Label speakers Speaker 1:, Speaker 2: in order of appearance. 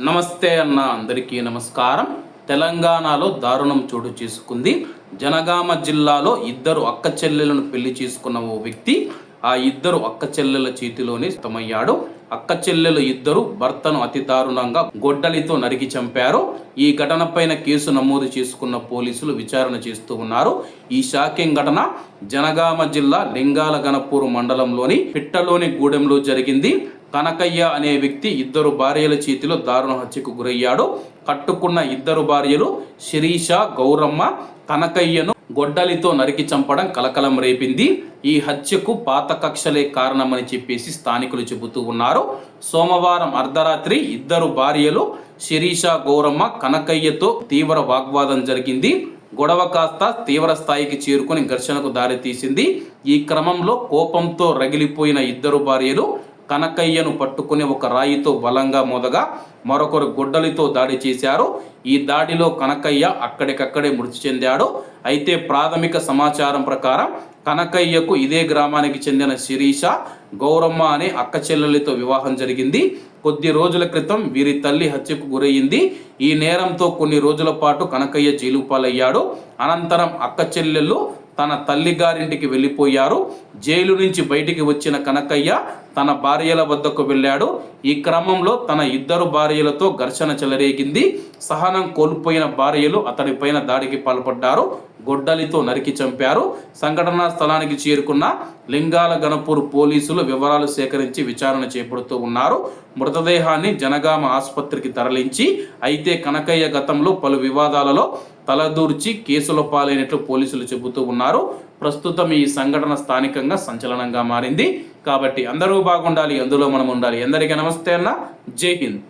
Speaker 1: నమస్తే అన్న అందరికీ నమస్కారం. తెలంగాణలో దారుణం చోటు చేసుకుంది. జనగామ జిల్లాలో ఇద్దరు అక్క చెల్లెలను పెళ్ళి చేసుకున్న ఓ వ్యక్తి ఆ ఇద్దరు అక్క చెల్లెల చేతిలోనే స్తమయ్యాడు. అక్క చెల్లెలు ఇద్దరు భర్తను అతి దారుణంగా గొడ్డలితో నరికి చంపారు. ఈ ఘటనపైన కేసు నమోదు చేసుకున్న పోలీసులు విచారణ చేస్తూ ఉన్నారు. ఈ షాకింగ్ ఘటన జనగామ జిల్లా లింగాల గణపూర్ మండలంలోని పిట్టలోని గూడెంలో జరిగింది. కనకయ్య అనే వ్యక్తి ఇద్దరు భార్యల చేతిలో దారుణ హత్యకు గురయ్యాడు. కట్టుకున్న ఇద్దరు భార్యలు శిరీష గౌరమ్మ కనకయ్యను గొడ్డలితో నరికి చంపడం కలకలం రేపింది. ఈ హత్యకు పాత కక్షలే కారణమని చెప్పేసి స్థానికులు చెబుతూ ఉన్నారు. సోమవారం అర్ధరాత్రి ఇద్దరు భార్యలు శిరీష గౌరమ్మ కనకయ్యతో తీవ్ర వాగ్వాదం జరిగింది. గొడవ కాస్త తీవ్ర స్థాయికి చేరుకొని ఘర్షణకు దారితీసింది. ఈ క్రమంలో కోపంతో రగిలిపోయిన ఇద్దరు భార్యలు కనకయ్యను పట్టుకుని ఒక రాయితో బలంగా మోదగా మరొకరు గుడ్డలితో దాడి చేశారు. ఈ దాడిలో కనకయ్య అక్కడికక్కడే మృతి చెందాడు. అయితే ప్రాథమిక సమాచారం ప్రకారం కనకయ్యకు ఇదే గ్రామానికి చెందిన శిరీష గౌరమ్మ అనే అక్క చెల్లెలతో వివాహం జరిగింది. కొద్ది రోజుల క్రితం వీరి తల్లి హత్యకు గురయ్యింది ఈ నేరంతో కొన్ని రోజుల పాటు కనకయ్య జైలు పాలయ్యాడు. అనంతరం అక్క చెల్లెళ్ళు తన తల్లి గారింటికి వెళ్ళిపోయారు. జైలు నుంచి బయటికి వచ్చిన కనకయ్య తన భార్యల వద్దకు వెళ్ళాడు. ఈ క్రమంలో తన ఇద్దరు భార్యలతో ఘర్షణ చెలరేగింది. సహనం కోల్పోయిన భార్యలు అతడిపైన దాడికి పాల్పడ్డారు. గొడ్డలితో నరికి చంపారు. సంఘటనా స్థలానికి చేరుకున్న లింగాల గణపూర్ పోలీసులు వివరాలు సేకరించి విచారణ చేపడుతూ ఉన్నారు. మృతదేహాన్ని జనగామ ఆసుపత్రికి తరలించి అయితే కనకయ్య గతంలో పలు వివాదాలలో తలదూర్చి కేసుల పాలైనట్లు పోలీసులు చెబుతూ ఉన్నారు. ప్రస్తుతం ఈ సంఘటన స్థానికంగా సంచలనంగా మారింది. కాబట్టి అందరూ బాగుండాలి అందులో మనం ఉండాలి. అందరికీ నమస్తే అన్న. జై హింద్.